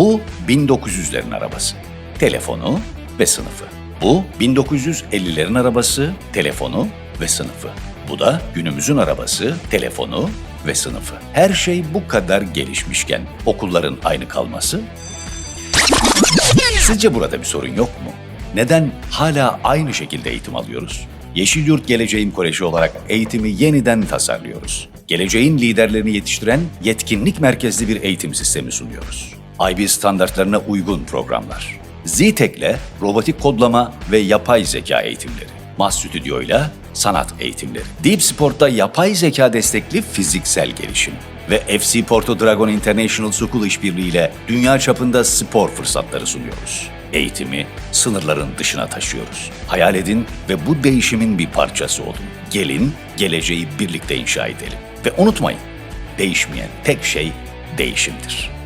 Bu 1900'lerin arabası. Telefonu ve sınıfı. Bu 1950'lerin arabası, telefonu ve sınıfı. Bu da günümüzün arabası, telefonu ve sınıfı. Her şey bu kadar gelişmişken okulların aynı kalması Sizce burada bir sorun yok mu? Neden hala aynı şekilde eğitim alıyoruz? Yeşil Yurt Geleceğin Koleji olarak eğitimi yeniden tasarlıyoruz. Geleceğin liderlerini yetiştiren yetkinlik merkezli bir eğitim sistemi sunuyoruz. IB standartlarına uygun programlar. ZTEK'le robotik kodlama ve yapay zeka eğitimleri. Mas Stüdyo ile sanat eğitimleri. Deep Sport'ta yapay zeka destekli fiziksel gelişim ve FC Porto Dragon International School işbirliğiyle dünya çapında spor fırsatları sunuyoruz. Eğitimi sınırların dışına taşıyoruz. Hayal edin ve bu değişimin bir parçası olun. Gelin, geleceği birlikte inşa edelim. Ve unutmayın, değişmeyen tek şey değişimdir.